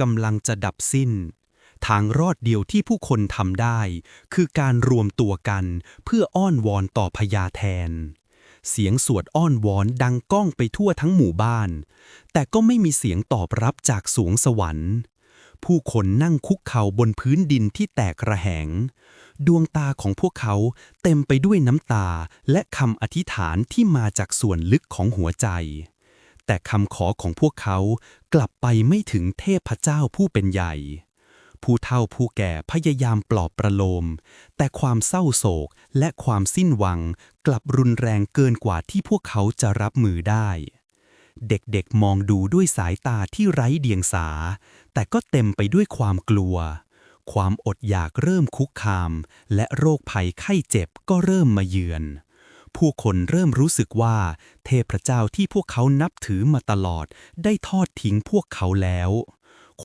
กำลังจะดับสิ้น ทางรอดเดียวที่ผู้คนทำได้ คือการรวมตัวกันเพื่ออ้อนวอนต่อพญาแทน เสียงสวดอ้อนวอนดังก้องไปทั่วทั้งหมู่บ้าน แต่ก็ไม่มีเสียงตอบรับจากสวงสวรรค์ ผู้คนนั่งคุกเข่าบนพื้นดินที่แตกระแหง ดวงตาของพวกเขาเต็มไปด้วยน้ำตาและคำอธิษฐานที่มาจากส่วนลึกของหัวใจ แต่คำขอของพวกเขากลับไปไม่ถึงเทพเจ้าผู้เป็นใหญ่ ผู้เฒ่าผู้แก่พยายามปลอบประโลม แต่ความเศร้าโศกและความสิ้นหวังกลับรุนแรงเกินกว่าที่พวกเขาจะรับมือได้ เด็กๆมองดูด้วยสายตาที่ไร้เดียงสา แต่ก็เต็มไปด้วยความกลัว ความอดอยากเริ่มคุกคาม และโรคภัยไข้เจ็บก็เริ่มมาเยือน ผู้คนเริ่มรู้สึกว่า เทพเจ้าที่พวกเขานับถือมาตลอดได้ทอดทิ้งพวกเขาแล้ว